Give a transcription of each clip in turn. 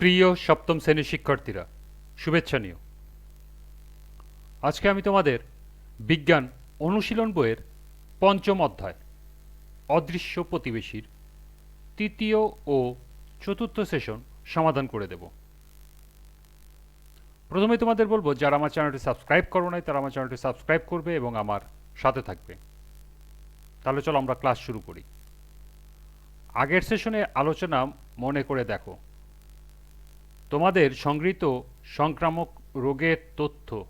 প্রিয় সপ্তম শ্রেণির শিক্ষার্থীরা, শুভেচ্ছা নিও। আজকে আমি তোমাদের বিজ্ঞান অনুশীলন বইয়ের পঞ্চম অধ্যায়, অদৃশ্য প্রতিবেশীর তৃতীয় ও চতুর্থ সেশন সমাধান করে দেব। প্রথমে তোমাদের বলব, যারা আমার চ্যানেলটি সাবস্ক্রাইব করো নাই, তারা আমার চ্যানেলটি সাবস্ক্রাইব করবে এবং আমার সাথে থাকবে। তাহলে চলো আমরা ক্লাস শুরু করি। আগের সেশনে আলোচনা মনে করে দেখো। তোমাদের সংগৃহীত সংক্রামক রোগের তথ্য।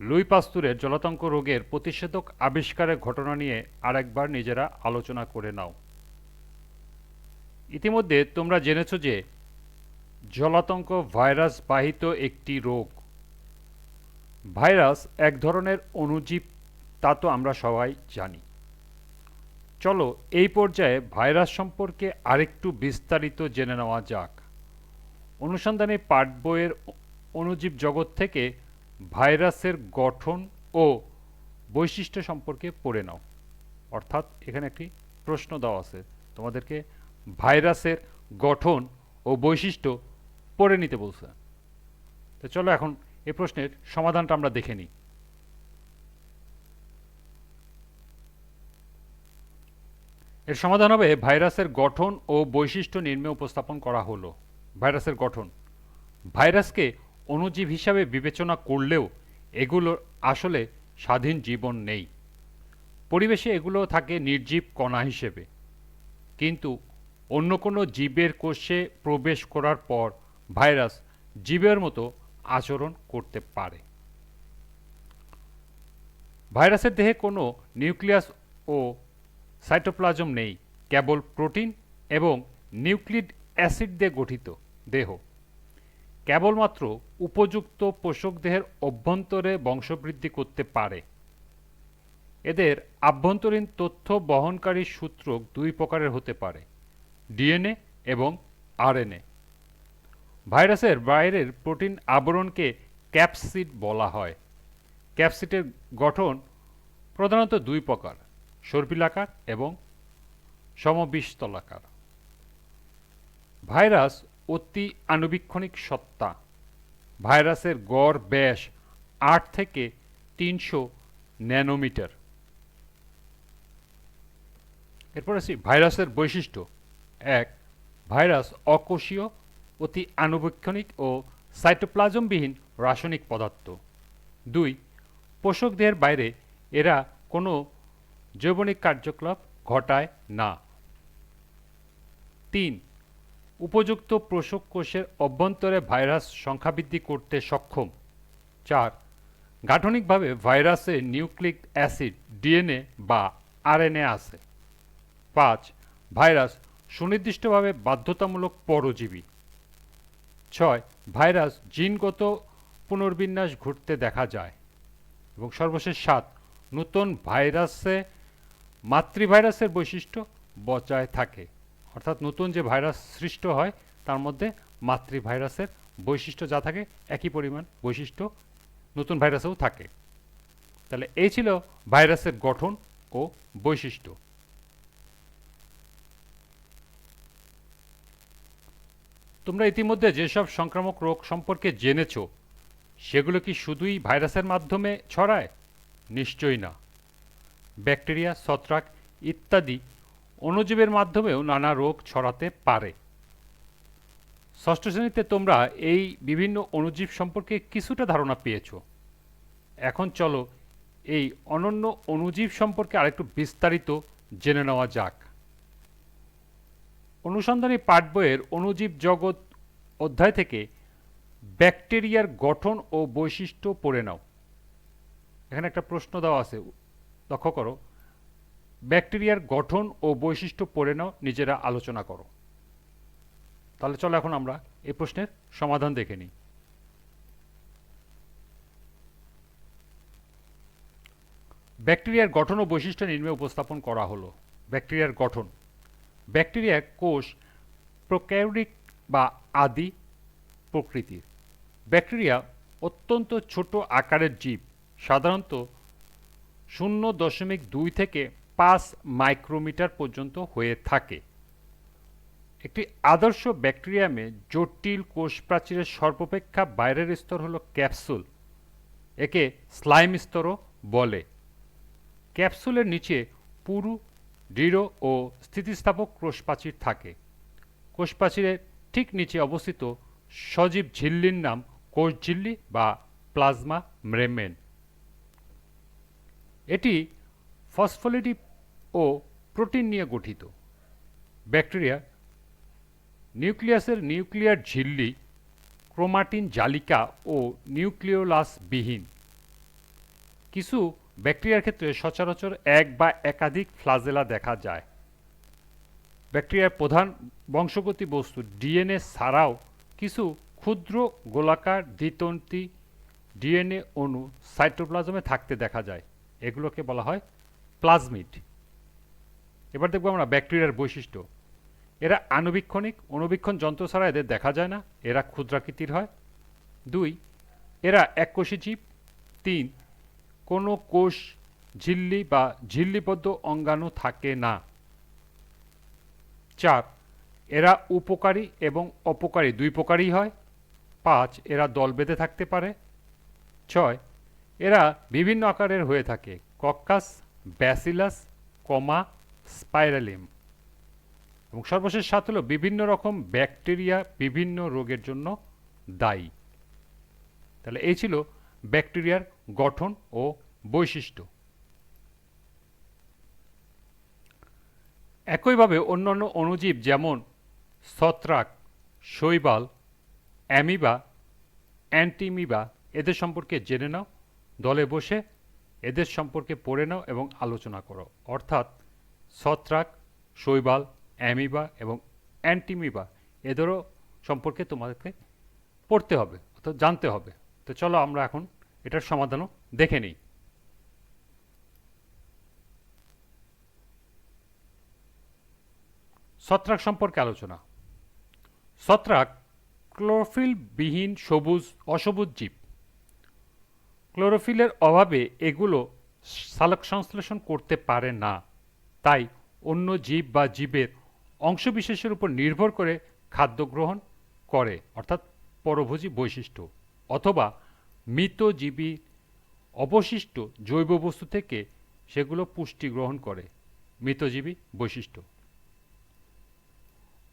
লুই পাস্তুরের জলাতঙ্ক রোগের প্রতিষেধক আবিষ্কারের ঘটনা নিয়ে আরেকবার নিজেরা আলোচনা করে নাও। ইতিমধ্যে তোমরা জেনেছ যে জলাতঙ্ক ভাইরাস বাহিত একটি রোগ। ভাইরাস এক ধরনের অণুজীব, তা তো আমরা সবাই জানি। চলো এই পর্যায়ে ভাইরাস সম্পর্কে আরেকটু বিস্তারিত জেনে নেওয়া যাক। অনুসন্ধানী পাঠ বইয়ের অণুজীব জগৎ থেকে ভাইরাসের গঠন ও বৈশিষ্ট্য সম্পর্কে পড়ে নাও। অর্থাৎ এখানে একটি প্রশ্ন দেওয়া আছে। তোমাদেরকে ভাইরাসের গঠন ও বৈশিষ্ট্য পড়ে নিতে বলছে। তো চলো এখন এই প্রশ্নের সমাধানটা আমরা দেখে নিই। এর সমাধান হবে, ভাইরাসের গঠন ও বৈশিষ্ট্য নিম্নে উপস্থাপন করা হলো। ভাইরাসের গঠন। ভাইরাসকে অণুজীব হিসাবে বিবেচনা করলেও এগুলোর আসলে স্বাধীন জীবন নেই। পরিবেশে এগুলো থাকে নির্জীব কণা হিসেবে। কিন্তু অন্য কোনো জীবের কোষে প্রবেশ করার পর ভাইরাস জীবের মতো আচরণ করতে পারে। ভাইরাসের দেহে কোনো নিউক্লিয়াস ও সাইটোপ্লাজম নেই, কেবল প্রোটিন এবং নিউক্লিড অ্যাসিড দিয়ে গঠিত দেহ। কেবলমাত্র উপযুক্ত পোষক দেহের অভ্যন্তরে বংশবৃদ্ধি করতে পারে। এদের আভ্যন্তরীণ তথ্য বহনকারী সূত্র দুই প্রকারের হতে পারে, ডিএনএ এবং আরএনএ। ভাইরাসের বাইরের প্রোটিন আবরণকে ক্যাপসিড বলা হয়। ক্যাপসিডের গঠন প্রধানত দুই প্রকার সর্পিলাকার এবং সমবিষ্টলাকার ভাইরাস অতি আণুবীক্ষণিক সত্তা। ভাইরাসের গড় ব্যাস আট থেকে তিনশো ন্যানোমিটার। এরপর আসি, ভাইরাসের বৈশিষ্ট্য। এক, ভাইরাস অকোষীয়, অতি আণুবীক্ষণিক ও সাইটোপ্লাজমবিহীন রাসায়নিক পদার্থ। দুই পোষক দেহের বাইরে এরা কোনো জৈবনিক কার্যকলাপ ঘটায় না। তিন উপযুক্ত পোষক কোষের অভ্যন্তরে ভাইরাস সংখ্যা বৃদ্ধি করতে সক্ষম। চার, গাঠনিকভাবে ভাইরাসে নিউক্লিক অ্যাসিড, ডিএনএ বা আরএনএ আছে। পাঁচ, ভাইরাস সুনির্দিষ্টভাবে বাধ্যতামূলক পরজীবী। ছয়, ভাইরাস জিনগত পুনর্বিন্যাস ঘটতে দেখা যায়। এবং সর্বশেষ সাত, নতুন ভাইরাসে মাতৃভাইরাসের বৈশিষ্ট্য বজায় থাকে। অর্থাৎ নতুন যে ভাইরাস সৃষ্ট হয়, তার মধ্যে মাতৃভাইরাসের বৈশিষ্ট্য যা থাকে, একই পরিমাণ বৈশিষ্ট্য নতুন ভাইরাসেও থাকে। তাহলে এই ছিল ভাইরাসের গঠন ও বৈশিষ্ট্য। তোমরা ইতিমধ্যে যেসব সংক্রামক রোগ সম্পর্কে জেনেছ, সেগুলো কি শুধুই ভাইরাসের মাধ্যমে ছড়ায়? নিশ্চয়ই না। ব্যাকটেরিয়া, ছত্রাক ইত্যাদি অণুজীবের মাধ্যমেও নানা রোগ ছড়াতে পারে। ষষ্ঠ শ্রেণীতে তোমরা এই বিভিন্ন অণুজীব সম্পর্কে কিছুটা ধারণা পেয়েছ। এখন চলো এই অনন্য অণুজীব সম্পর্কে আরেকটু বিস্তারিত জেনে নেওয়া যাক। অনুসন্ধানী পাঠ বইয়ের অণুজীব জগৎ অধ্যায় থেকে ব্যাকটেরিয়ার গঠন ও বৈশিষ্ট্য পড়ে নাও। এখানে একটা প্রশ্ন দেওয়া আছে। লক্ষ্য করো। ব্যাকটেরিয়ার গঠন ও বৈশিষ্ট্য পড়ে নাও, নিজেরা আলোচনা করো। তাহলে চলো এখন আমরা এই প্রশ্নের সমাধান দেখে নিই। ব্যাকটেরিয়ার গঠন ও বৈশিষ্ট্য নিম্নে উপস্থাপন করা হলো। ব্যাকটেরিয়ার গঠন। ব্যাকটেরিয়া কোষ প্রোক্যারিওটিক বা আদি প্রকৃতির। ব্যাকটেরিয়া অত্যন্ত ছোট আকারের জীব, সাধারণত শূন্য দশমিক দুই থেকে পাঁচ মাইক্রোমিটার পর্যন্ত হয়ে থাকে। একটি আদর্শ ব্যাকটেরিয়ামে জটিল কোষ প্রাচীরের সর্বাপেক্ষা বাইরের স্তর হলো ক্যাপসুল। একে স্লাইম স্তরও বলে। ক্যাপসুলের নিচে পুরু, দৃঢ় ও স্থিতিস্থাপক কোষ প্রাচীর থাকে। কোষ প্রাচীরের ঠিক নিচে অবস্থিত সজীব ঝিল্লির নাম কোষ ঝিল্লি বা প্লাজমা মেমব্রেন এটি ফসফোলিপিড ও প্রোটিন নিয়ে গঠিত। ব্যাকটেরিয়া, নিউক্লিয়াসের নিউক্লিয়ার ঝিল্লি, ক্রোমাটিন জালিকা ও নিউক্লিওলাস বিহীন কিছু ব্যাকটেরিয়ার ক্ষেত্রে সচরাচর এক বা একাধিক ফ্লাজেলা দেখা যায়। ব্যাকটেরিয়ার প্রধান বংশগতি বস্তু ডিএনএ ছাড়াও কিছু ক্ষুদ্র গোলাকার দ্বিতন্তি ডিএনএ অণু সাইটোপ্লাজমে থাকতে দেখা যায়। এগুলোকে বলা হয় প্লাজমিড। এবার দেখব আমরা ব্যাকটেরিয়ার বৈশিষ্ট্য। এরা আণুবীক্ষণিক, অণুবীক্ষণ যন্ত্র ছাড়া এদের দেখা যায় না, এরা ক্ষুদ্রাকৃতির হয়। দুই, এরা এককোষী জীব। তিন, কোনো কোষ ঝিল্লি বা ঝিল্লিবদ্ধ অঙ্গাণু থাকে না। চার, এরা উপকারী এবং অপকারী দুই প্রকারই হয়। পাঁচ, এরা দল বেঁধে থাকতে পারে। ছয়, এরা বিভিন্ন আকারের হয়ে থাকে। Coccus, bacillus, comma spirillum. এবং সর্বশেষ সাত হলো বিভিন্ন রকম ব্যাকটেরিয়া বিভিন্ন রোগের জন্য দায়ী। তাহলে এই ছিল ব্যাকটেরিয়ার গঠন ও বৈশিষ্ট্য। একইভাবে অন্যান্য অণুজীব যেমন ছত্রাক, শৈবাল, অ্যামিবা, অ্যান্টিমিবা, এদের সম্পর্কে জেনে নাও, দলে বসে এদের সম্পর্কে পড়ে নাও এবং আলোচনা করো। অর্থাৎ ছত্রাক, শৈবাল, অ্যামিবা এবং অ্যান্টিমিবা এদেরও সম্পর্কে তোমাদেরকে পড়তে হবে অর্থাৎ জানতে হবে। তো চলো আমরা এখন এটার সমাধানও দেখে নিই। ছত্রাক সম্পর্কে আলোচনা। ছত্রাক ক্লোরোফিলবিহীন সবুজ, অসবুজ জীব। ক্লোরোফিলের অভাবে এগুলো সালোক সংশ্লেষণ করতে পারে না। তাই অন্য জীব বা জীবের অংশবিশেষের উপর নির্ভর করে খাদ্য গ্রহণ করে, অর্থাৎ পরভোজী বৈশিষ্ট্য, অথবা মৃতজীবী অবশিষ্ট জৈব বস্তু থেকে সেগুলো পুষ্টি গ্রহণ করে, মৃতজীবী বৈশিষ্ট্য।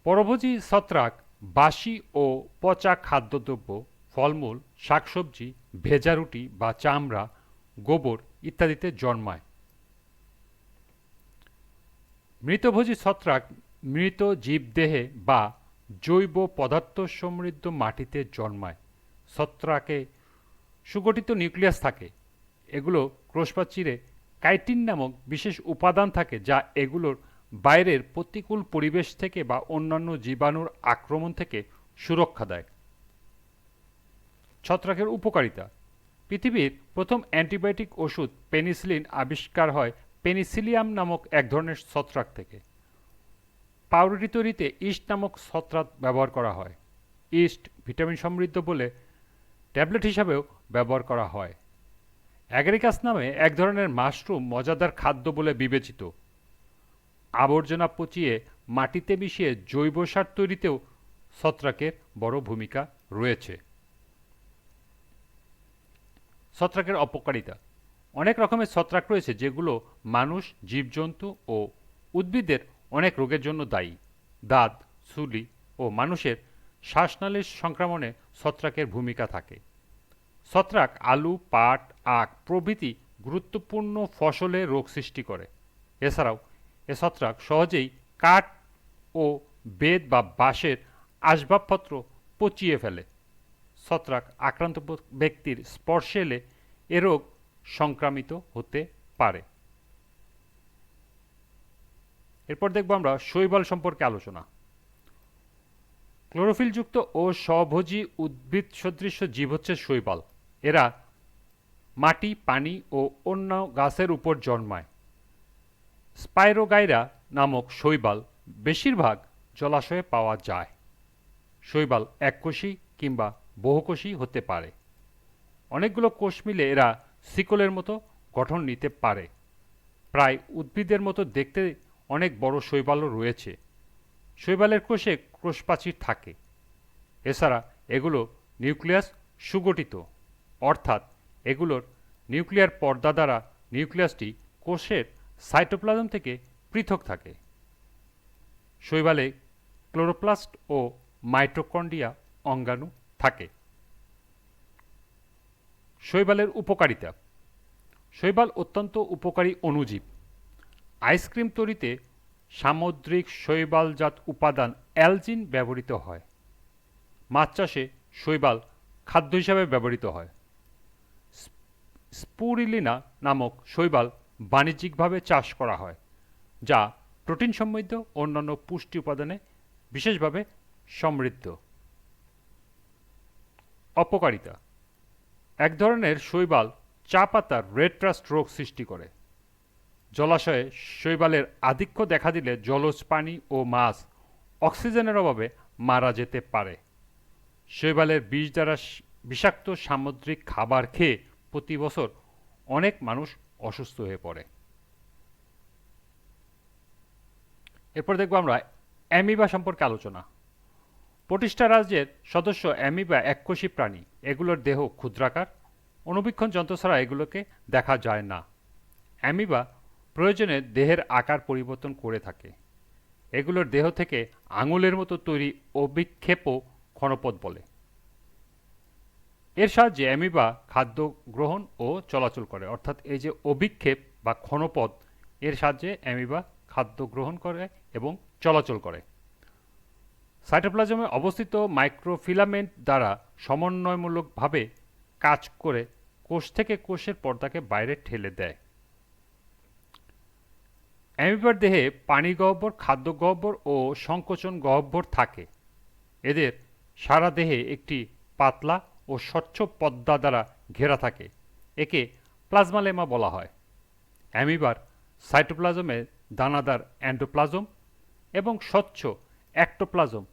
পরভোজী ছত্রাক বাসি ও পচা খাদ্যদ্রব্য, ফলমূল, শাকসবজি, ভেজা রুটি বা চামড়া, গোবর ইত্যাদিতে জন্মায়। মৃতভোজী ছত্রাক মৃত জীবদেহে বা জৈব পদার্থ সমৃদ্ধ মাটিতে জন্মায়। ছত্রাকে সুগঠিত নিউক্লিয়াস থাকে। এগুলো ক্রোশপাচিরে কাইটিন নামক বিশেষ উপাদান থাকে যা এগুলোর বাইরের প্রতিকূল পরিবেশ থেকে বা অন্যান্য জীবাণুর আক্রমণ থেকে সুরক্ষা দেয়। ছত্রাকের উপকারিতা। পৃথিবীর প্রথম অ্যান্টিবায়োটিক ওষুধ পেনিসিলিন আবিষ্কার হয় পেনিসিলিয়াম নামক এক ধরনের ছত্রাক থেকে। পাউরুটি তৈরিতে ইস্ট নামক ছত্রাক ব্যবহার করা হয়। ইস্ট ভিটামিন সমৃদ্ধ বলে ট্যাবলেট হিসাবেও ব্যবহার করা হয়। অ্যাগ্রিকাস নামে এক ধরনের মাশরুম মজাদার খাদ্য বলে বিবেচিত। আবর্জনা পচিয়ে মাটিতে মিশিয়ে জৈব সার তৈরিতেও ছত্রাকের বড় ভূমিকা রয়েছে। ছত্রাকের অপকারিতা। অনেক রকমের ছত্রাক রয়েছে যেগুলো মানুষ, জীবজন্তু ও উদ্ভিদের অনেক রোগের জন্য দায়ী। দাঁত, চুলি ও মানুষের শ্বাসনালীর সংক্রমণে ছত্রাকের ভূমিকা থাকে। ছত্রাক আলু, পাট, আখ প্রভৃতি গুরুত্বপূর্ণ ফসলে রোগ সৃষ্টি করে। এছাড়াও এ ছত্রাক সহজেই কাঠ ও বেদ বা বাঁশের আসবাবপত্র পচিয়ে ফেলে। ছত্রাক আক্রান্ত ব্যক্তির স্পর্শে এলে এ রোগ সংক্রামিত হতে পারে। এরপর দেখব আমরা শৈবাল সম্পর্কে আলোচনা। ক্লোরোফিলযুক্ত ও স্বভোজী উদ্ভিদ সদৃশ্য জীব হচ্ছে শৈবাল। এরা মাটি, পানি ও অন্য গাছের উপর জন্মায়। স্পাইরোগাইরা নামক শৈবাল বেশিরভাগ জলাশয়ে পাওয়া যায়। শৈবাল এককোষী কিংবা বহুকোষী হতে পারে। অনেকগুলো কোষ মিলে এরা শিকলের মতো গঠন নিতে পারে। প্রায় উদ্ভিদের মতো দেখতে অনেক বড় শৈবালও রয়েছে। শৈবালের কোষে কোষপ্রাচীর থাকে। এছাড়া এগুলো নিউক্লিয়াস সুগঠিত। অর্থাৎ এগুলোর নিউক্লিয়ার পর্দা দ্বারা নিউক্লিয়াসটি কোষের সাইটোপ্লাজম থেকে পৃথক থাকে। শৈবালে ক্লোরোপ্লাস্ট ও মাইটোকন্ড্রিয়া অঙ্গাণু থাকে। শৈবালের উপকারিতা। শৈবাল অত্যন্ত উপকারী অণুজীব। আইসক্রিম তৈরিতে সামুদ্রিক শৈবালজাত উপাদান অ্যালজিন ব্যবহৃত হয়। মাছ চাষে শৈবাল খাদ্য হিসাবে ব্যবহৃত হয়। স্পুরিলিনা নামক শৈবাল বাণিজ্যিকভাবে চাষ করা হয়, যা প্রোটিন সমৃদ্ধ অন্যান্য পুষ্টি উপাদানে বিশেষভাবে সমৃদ্ধ। অপকারিতা। এক ধরনের শৈবাল চা পাতার রেড ট্রাস্ট রোগ সৃষ্টি করে। জলাশয়ে শৈবালের আধিক্য দেখা দিলে জলজ পানি ও মাছ অক্সিজেনের অভাবে মারা যেতে পারে। শৈবালের বিষ দ্বারা বিষাক্ত সামুদ্রিক খাবার খেয়ে প্রতি বছর অনেক মানুষ অসুস্থ হয়ে পড়ে। এরপর দেখব আমরা অ্যামিবা সম্পর্কে আলোচনা। প্রতিষ্ঠা রাজ্যের সদস্য অ্যামিবা এককোষী প্রাণী। এগুলোর দেহ ক্ষুদ্রাকার অনুবীক্ষণ যন্ত্র ছাড়া এগুলোকে দেখা যায় না। অ্যামিবা প্রয়োজনে দেহের আকার পরিবর্তন করে থাকে। এগুলোর দেহ থেকে আঙুলের মতো তৈরি অভিক্ষেপও ক্ষণপথ বলে। এর সাহায্যে অ্যামিবা খাদ্য গ্রহণ ও চলাচল করে, অর্থাৎ এই যে অভিক্ষেপ বা ক্ষণপথ, এর সাহায্যে অ্যামিবা খাদ্য গ্রহণ করে এবং চলাচল করে। সাইটোপ্লাজমে অবস্থিত মাইক্রোফিলামেন্ট দ্বারা সমন্বয়মূলকভাবে কাজ করে কোষ থেকে কোষের পর্দাকে বাইরে ঠেলে দেয়। অ্যামিবার দেহে পানি গহ্বর, খাদ্য গহ্বর ও সংকোচন গহ্বর থাকে। এদের সারা দেহে একটি পাতলা ও স্বচ্ছ পদ্মা দ্বারা ঘেরা থাকে, একে প্লাজমালেমা বলা হয়। অ্যামিবার সাইটোপ্লাজমে দানাদার অ্যান্ডোপ্লাজম এবং স্বচ্ছ অ্যাক্টোপ্লাজম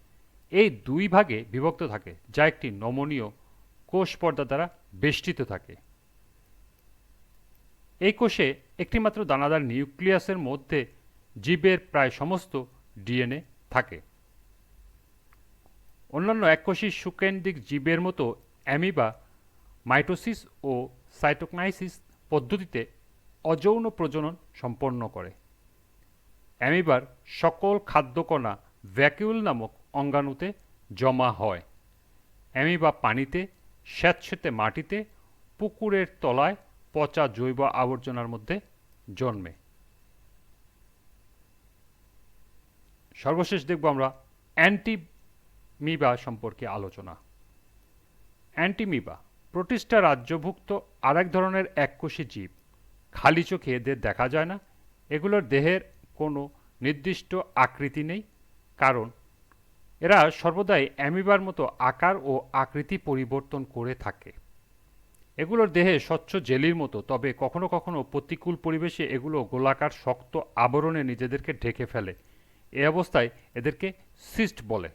এই দুই ভাগে বিভক্ত থাকে, যা একটি নমনীয় কোষ পর্দা দ্বারা বেষ্টিত থাকে। এই কোষে একটিমাত্র দানাদার নিউক্লিয়াসের মধ্যে জীবের প্রায় সমস্ত ডিএনএ থাকে। অন্যান্য এককোষী সুকেন্দ্রিক জীবের মতো অ্যামিবা, মাইটোসিস ও সাইটোকনাইসিস পদ্ধতিতে অযৌন প্রজনন সম্পন্ন করে। অ্যামিবার সকল খাদ্যকণা ভ্যাকিউল নামক অঙ্গাণুতে জমা হয়। অ্যামিবা পানিতে স্যাঁতস্যাঁতে মাটিতে, পুকুরের তলায় পচা জৈব আবর্জনার মধ্যে জন্মে। সর্বশেষ দেখব আমরা অ্যান্টিমিবা সম্পর্কে আলোচনা। অ্যান্টিমিবা, প্রতিষ্ঠা রাজ্যভুক্ত আরেক ধরনের এককোষী জীব। খালি চোখে এদের দেখা যায় না। এগুলোর দেহের কোনো নির্দিষ্ট আকৃতি নেই, কারণ এরা সর্বদাই অ্যামিবার মতো আকার ও আকৃতি পরিবর্তন করে থাকে। এগুলোর দেহে স্বচ্ছ জেলির মতো, তবে কখনো কখনো প্রতিকূল পরিবেশে এগুলো গোলাকার, শক্ত আবরণে নিজেদেরকে ঢেকে ফেলে। এ অবস্থায় এদেরকে সিস্ট বলে।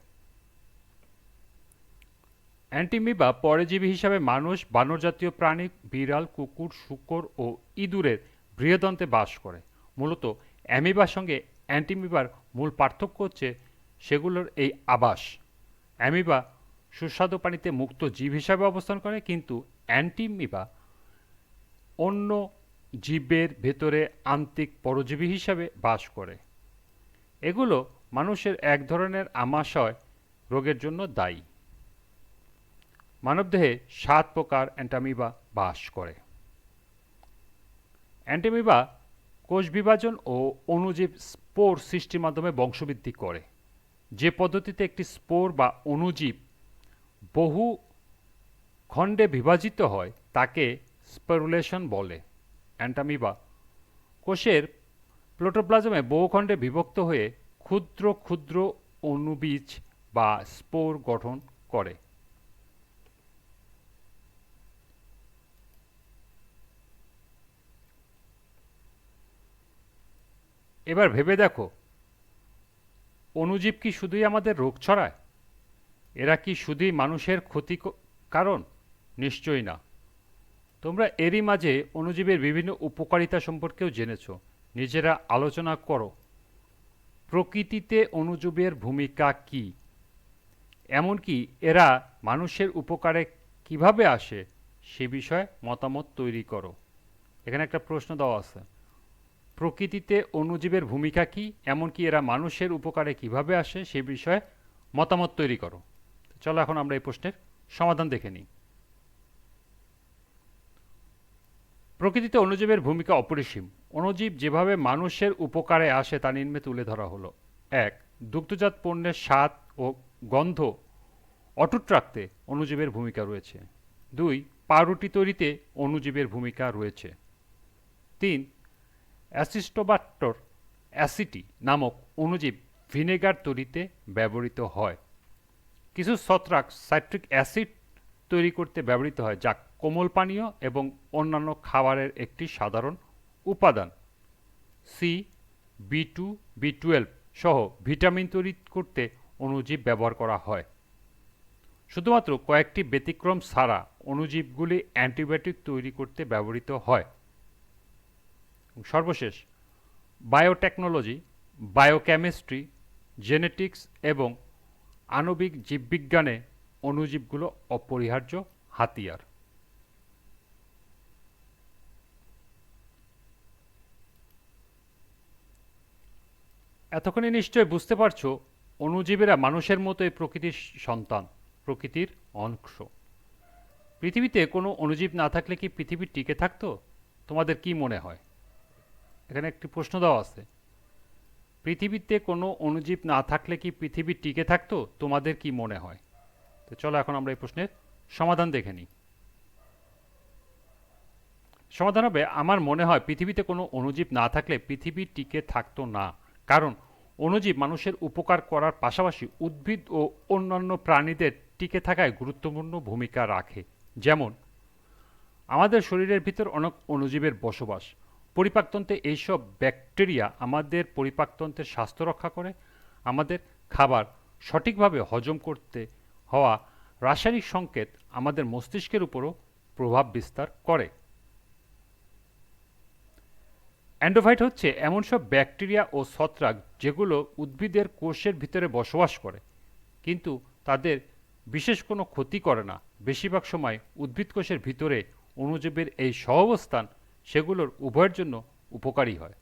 অ্যান্টিমিবা পরজীবী হিসাবে মানুষ বানর জাতীয় প্রাণী, বিড়াল, কুকুর, শুকর ও ইঁদুরের বৃহদন্তে বাস করে। মূলত অ্যামিবার সঙ্গে অ্যান্টিমিবার মূল পার্থক্য হচ্ছে সেগুলোর এই আবাস। অ্যামিবা সুস্বাদু পানিতে মুক্ত জীব হিসাবে অবস্থান করে, কিন্তু অ্যান্টিমিবা অন্য জীবের ভেতরে আন্তিক পরজীবী হিসাবে বাস করে। এগুলো মানুষের এক ধরনের আমাশয় রোগের জন্য দায়ী। মানবদেহে সাত প্রকার অ্যান্টামিবা বাস করে। অ্যান্টামিবা কোষ বিভাজন ও অণুজীব স্পোর সৃষ্টির মাধ্যমে বংশবৃদ্ধি করে। যে পদ্ধতিতে একটি স্পোর বা অণুজীব বহু খণ্ডে বিভাজিত হয়, তাকে স্পেরুলেশন বলে, অ্যান্টামিবা। কোষের প্লোটোপ্লাজমে বহু খণ্ডে বিভক্ত হয়ে ক্ষুদ্র ক্ষুদ্র অণুবীজ বা স্পোর গঠন করে। এবার ভেবে দেখো অণুজীব কি শুধুই আমাদের রোগ ছড়ায়? এরা কি শুধুই মানুষের ক্ষতি কারণ? নিশ্চয়ই না। তোমরা এরই মাঝে অণুজীবের বিভিন্ন উপকারিতা সম্পর্কেও জেনেছো। নিজেরা আলোচনা করো। প্রকৃতিতে অণুজীবের ভূমিকা কি? এমনকি এরা মানুষের উপকারে কীভাবে আসে সে বিষয়ে মতামত তৈরি করো। এখানে একটা প্রশ্ন দেওয়া আছে। প্রকৃতিতে অণুজীবের ভূমিকা কি? এমনকি এরা মানুষের উপকারে কীভাবে আসে? সে বিষয়ে মতামত তৈরি করো। চলো এখন আমরা এই প্রশ্নের সমাধান দেখে নিই। প্রকৃতিতে অণুজীবের ভূমিকা অপরিসীম। অণুজীব যেভাবে মানুষের উপকারে আসে, তা নিম্নে তুলে ধরা হলো। এক, দুগ্ধজাত পণ্যের স্বাদ ও গন্ধ অটুট রাখতে অণুজীবের ভূমিকা রয়েছে। দুই, পাউরুটি তৈরিতে অণুজীবের ভূমিকা রয়েছে। তিন অ্যাসিস্টোবাক্টর অ্যাসিটি নামক অণুজীব ভিনেগার তৈরিতে ব্যবহৃত হয়। কিছু ছত্রাক সাইট্রিক অ্যাসিড তৈরি করতে ব্যবহৃত হয়, যা কোমল পানীয় এবং অন্যান্য খাবারের একটি সাধারণ উপাদান। C B two B twelve সহ ভিটামিন তৈরি করতে অণুজীব ব্যবহার করা হয়। শুধুমাত্র কয়েকটি ব্যতিক্রম ছাড়া অণুজীবগুলি অ্যান্টিবায়োটিক তৈরি করতে ব্যবহৃত হয়। সর্বশেষ বায়োটেকনোলজি বায়োকেমিস্ট্রি জেনেটিক্স এবং আণবিক জীববিজ্ঞানে অণুজীবগুলো অপরিহার্য হাতিয়ার। এতক্ষণে নিশ্চয় বুঝতে পারছ, অণুজীবীরা মানুষের মতোই প্রকৃতির সন্তান, প্রকৃতির অংশ। পৃথিবীতে কোনো অণুজীব না থাকলে কি পৃথিবী টিকে থাকতো? তোমাদের কি মনে হয়? এখানে একটি প্রশ্ন দেওয়া আছে। পৃথিবীতে কোনো অণুজীব না থাকলে কি পৃথিবী টিকে থাকতো? তোমাদের কি মনে হয়? তো চলো এখন আমরা এই প্রশ্নের সমাধান দেখে নিই। সমাধান হবে, আমার মনে হয় পৃথিবীতে কোনো অণুজীব না থাকলে পৃথিবী টিকে থাকতো না। কারণ অণুজীব মানুষের উপকার করার পাশাপাশি উদ্ভিদ ও অন্যান্য প্রাণীদের টিকে থাকায় গুরুত্বপূর্ণ ভূমিকা রাখে। যেমন, আমাদের শরীরের ভিতর অনেক অণুজীবের বসবাস। পরিপাকতন্ত্রে এইসব ব্যাকটেরিয়া আমাদের পরিপাকতন্ত্রের স্বাস্থ্য রক্ষা করে, আমাদের খাবার সঠিকভাবে হজম করতে হওয়া রাসায়নিক সংকেত আমাদের মস্তিষ্কের উপরও প্রভাব বিস্তার করে। অ্যান্ডোফাইট হচ্ছে এমন সব ব্যাকটেরিয়া ও ছত্রাক যেগুলো উদ্ভিদের কোষের ভিতরে বসবাস করে, কিন্তু তাদের বিশেষ কোনো ক্ষতি করে না। বেশিরভাগ সময় উদ্ভিদ কোষের ভিতরে অণুজীবের এই সহাবস্থান সেগুলোর উভয়ের জন্য উপকারী হয়।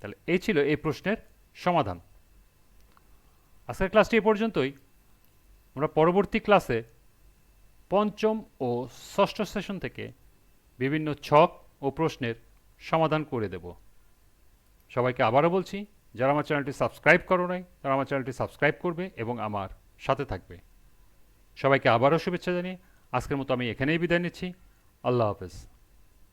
তাহলে এই ছিল এই প্রশ্নের সমাধান। আজকের ক্লাসটি এ পর্যন্তই। আমরা পরবর্তী ক্লাসে পঞ্চম ও ষষ্ঠ সেশন থেকে বিভিন্ন ছক ও প্রশ্নের সমাধান করে দেব। সবাইকে আবারও বলছি, যারা আমার চ্যানেলটি সাবস্ক্রাইব করো নাই, তারা আমার চ্যানেলটি সাবস্ক্রাইব করবে এবং আমার সাথে থাকবে। সবাইকে আবারও শুভেচ্ছা জানিয়ে আজকের মতো আমি এখানেই বিদায় নিচ্ছি। আল্লাহ হাফেজ।